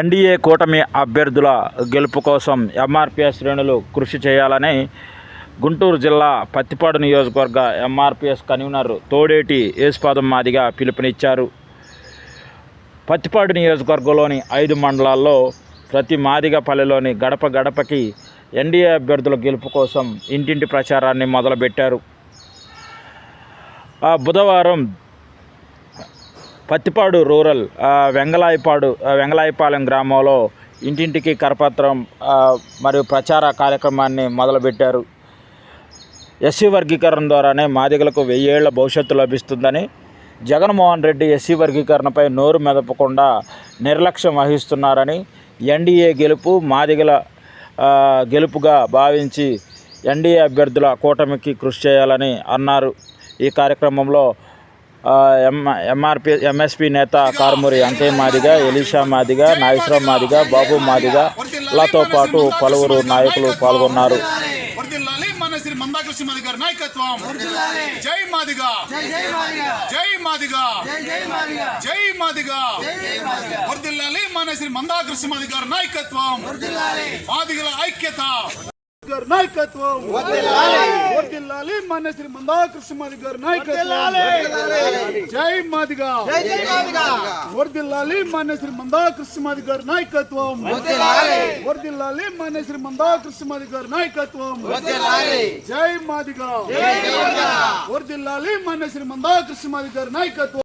NDA కూటమి అభ్యర్థుల గెలుపు కోసం ఎంఆర్పిఎస్ శ్రేణులు కృషి చేయాలని గుంటూరు జిల్లా పత్తిపాడు నియోజకవర్గ ఎంఆర్పిఎస్ కన్వీనర్ తోడేటి యేసుపాదం మాదిగా పిలుపునిచ్చారు. పత్తిపాడు నియోజకవర్గంలోని ఐదు మండలాల్లో ప్రతి మాదిగ పల్లెలోని గడప గడపకి ఎన్డీఏ అభ్యర్థుల గెలుపు కోసం ఇంటింటి ప్రచారాన్ని మొదలుపెట్టారు. ఆ బుధవారం పత్తిపాడు రూరల్ ఆ, వెంగళాయపాడు వెంగళాయపాలెం గ్రామంలో ఇంటింటికి కరపత్రం మరియు ప్రచార కార్యక్రమాన్ని మొదలుపెట్టారు. ఎస్సీ వర్గీకరణ ద్వారానే మాదిగలకు వెయ్యేళ్ళ భవిష్యత్తు లభిస్తుందని జగన్మోహన్ రెడ్డి ఎస్సీ వర్గీకరణపై నోరు మెదపకుండా నిర్లక్ష్యం వహిస్తున్నారని ఎన్డీఏ గెలుపు మాదిగల గెలుపుగా భావించి ఎన్డీఏ అభ్యర్థుల కూటమికి కృషి చేయాలని అన్నారు. ఈ కార్యక్రమంలో ఎం ఎంఆర్పి ఎంఎస్పి నేత కారుమూరి అంకయ్య మాదిగ ఎలీషా మాదిగా నాగేశ్వరరావు మాదిగా బాబు మాదిగ లతో పాటు పలువురు నాయకులు పాల్గొన్నారు. వర్దిల్లాలి మన శ్రీ మందాకృష్ణ మాది గారి నాయకత్వం జై మాదిగా జై మాదిగా జై మాదిగా వర్దిల్లాలి మన శ్రీ మందాకృష్ణ మాది గారి నాయకత్వం. మాదిగల ఐక్యత. గారి నాయకత్వం. వర్దిల్లాలి మన శ్రీ మందాకృష్ణ మాది గారి నాయకత్వం. జై మాదిగా. వర్దిల్లాలి మన శ్రీ మందాకృష్ణ మాది గారి నాయకత్వం. వర్దిల్లాలి మన శ్రీ మందాకృష్ణ మాది గారి నాయకత్వం. జై మాదిగా. వర్దిల్లాలి మన శ్రీ మందాకృష్ణ మాది గారి నాయకత్వం.